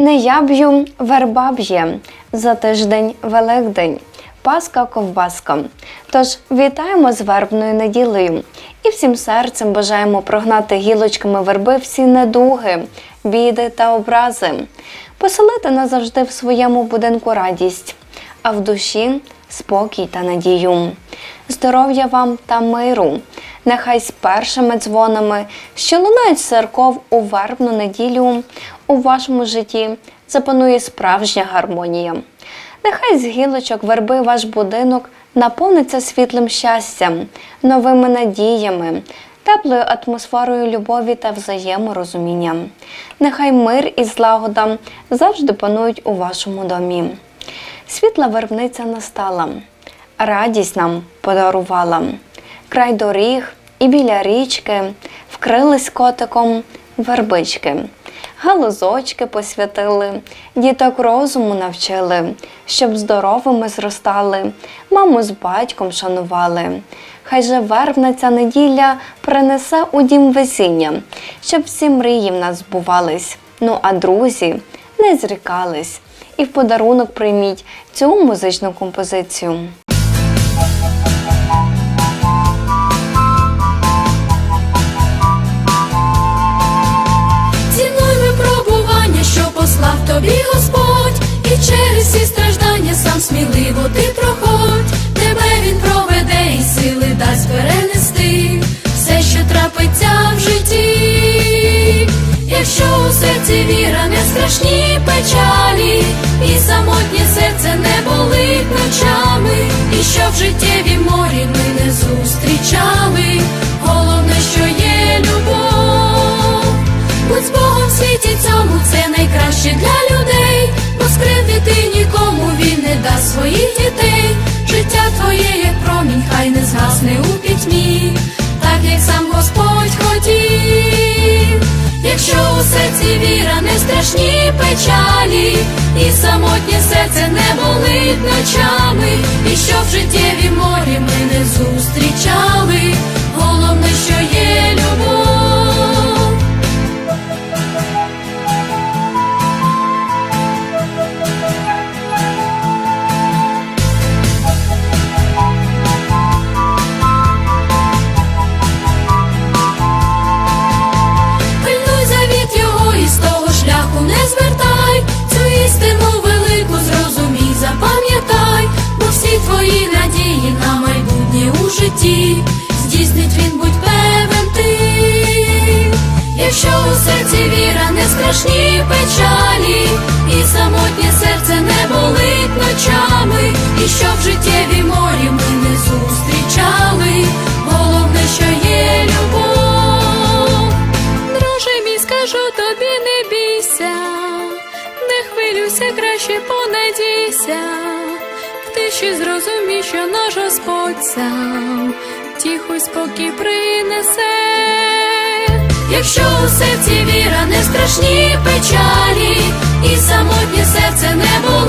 Не я б'ю, верба б'є за тиждень Великдень. Паска ковбаска. Тож вітаємо з вербною неділею і всім серцем бажаємо прогнати гілочками верби всі недуги, біди та образи, поселити назавжди в своєму будинку радість, а в душі спокій та надію. Здоров'я вам та миру. Нехай з першими дзвонами, що лунають з церков у вербну неділю, у вашому житті запанує справжня гармонія. Нехай з гілочок верби ваш будинок наповниться світлим щастям, новими надіями, теплою атмосферою любові та взаєморозуміння. Нехай мир і злагода завжди панують у вашому домі. Світла вербниця настала, радість нам подарувала. Край доріг і біля річки вкрились котиком вербички. Галузочки посвятили, діток розуму навчили, щоб здоровими зростали, маму з батьком шанували. Хай же вербна ця неділя принесе у дім весіння, щоб всі мрії в нас збувались. Ну а друзі не зрікались. І в подарунок прийміть цю музичну композицію. Тобі Господь, і через всі страждання сам сміливо ти проходь, тебе він проведе і сили дасть перенести. Все, що трапиться в житті, якщо у серці віра не страшні печалі, і самотнє серце не болить ночами, і що в життєві своїх дітей. Життя твоє, як промінь, хай не згасне у пітьмі, так як сам Господь хотів. Якщо у серці віра не страшні печалі, і самотнє серце не болить ночами, і що в життєві морі ми якщо у серці віра не страшні печалі, і самотнє серце не болить ночами, і що в життєві морі ми не зустрічали, головне, що є любов. Друже мій, скажу тобі, не бійся, не хвилюйся, краще понадійся, в тиші зрозумій, що наш Господь сам тихо спокій принесе. Якщо у серці віра не страшні печалі, і самотнє серце не болить